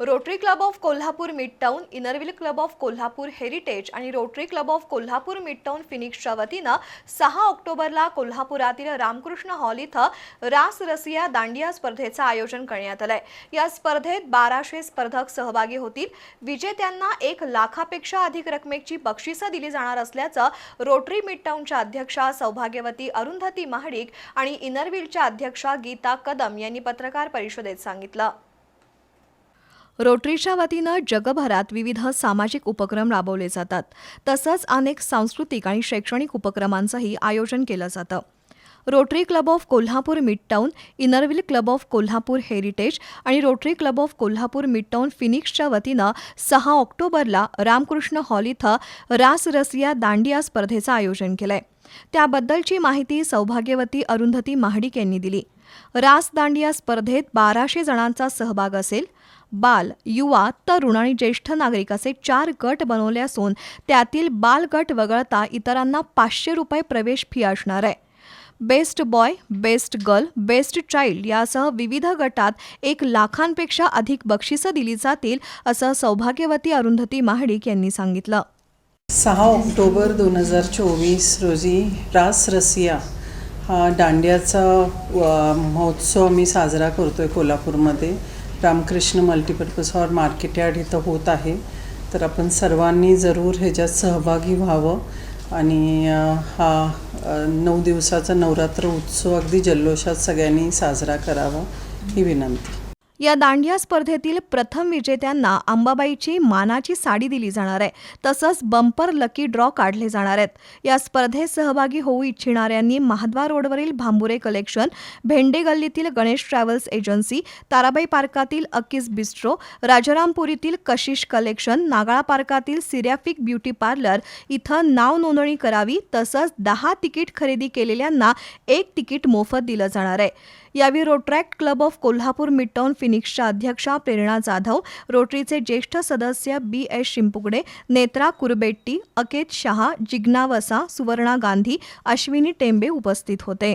Rotary Club of Kolhapur mid Inner Wheel Club of Kolhapur Heritage आणि Rotary Club of Kolhapur mid town फिनिक्सच्या वतीनं सहा ऑक्टोबरला कोल्हापुरातील Ramakrishna hall इथं रास रसिया दांडिया स्पर्धेचं आयोजन करण्यात आलंय. या स्पर्धेत बाराशे स्पर्धक सहभागी होतील. विजेत्यांना एक लाखापेक्षा अधिक रकमेची बक्षिसं दिली जाणार असल्याचं रोटरी मिडटाऊनच्या अध्यक्षा सौभाग्यवती अरुंधती महाडिक आणि इनरविलच्या अध्यक्षा गीता कदम यांनी पत्रकार परिषदेत सांगितलं. रोटरीच्या वतीनं जगभरात विविध सामाजिक उपक्रम राबवले जातात. तसंच अनेक सांस्कृतिक आणि शैक्षणिक उपक्रमांचंही आयोजन केलं जातं. Rotary Club of Kolhapur Midtown Inner Wheel Club of Kolhapur Heritage आणि Rotary Club of Kolhapur Midtown फिनिक्सच्या वतीनं सहा ऑक्टोबरला रामकृष्ण हॉल इथं रास रसिया दांडिया स्पर्धेचं आयोजन केलं आहे त्याबद्दलची माहिती सौभाग्यवती अरुंधती महाडिक यांनी दिली. रासदांडिया स्पर्धेत बाराशे जणांचा सहभाग असेल. बाल युवा तरुण आणि ज्येष्ठ नागरिक असे चार गट बनवले असून त्यातील बाल गट वगळता इतरांना पाचशे रुपये प्रवेश फी असणार आहे. Best boy best girl best child यासह विविध गटात एक लाखांपेक्षा अधिक बक्षिसं दिली जातील असं सौभाग्यवती अरुंधती महाडिक यांनी सांगितलं. सहा ऑक्टोबर दोन हजार चोवीस रोजी रास रसिया हा दांडियाचा महोत्सव आम्ही साजरा करतो आहे कोल्हापूरमध्ये. Ramkrishna multipurpose hall market yard इथं होत आहे. तर आपण सर्वांनी जरूर ह्याच्यात सहभागी व्हावं आणि हा नऊ दिवसाचा नवरात्र उत्सव अगदी जल्लोषात सगळ्यांनी साजरा करावा ही विनंती. या दांडिया स्पर्धेतील प्रथम विजेत्यांना अंबाबाईची मानाची साडी दिली जाणार आहे. तसंच बंपर लकी ड्रॉ काढले जाणार आहेत. या स्पर्धेत सहभागी होऊ इच्छिणाऱ्यांनी महाद्वार रोडवरील भांबुरे कलेक्शन भेंडे गल्लीतील गणेश ट्रॅव्हल्स एजन्सी ताराबाई पार्कातील अक्कीस बिस्ट्रो राजारामपुरीतील कशिश कलेक्शन नागाळा पार्कातील सिरॅफिक ब्युटी पार्लर इथं नाव नोंदणी करावी तसंच दहा तिकीट खरेदी केलेल्यांना एक तिकीट मोफत दिलं जाणार आहे. यावेळी Rotaract Club of Kolhapur Midtown फिनिक्सच्या अध्यक्षा प्रेरणा जाधव रोटरीचे ज्येष्ठ सदस्य बी एस शिंपुगडे नेत्रा कुरबेट्टी अकेत शहा जिग्नावसा सुवर्णा गांधी अश्विनी टेंबे उपस्थित होते.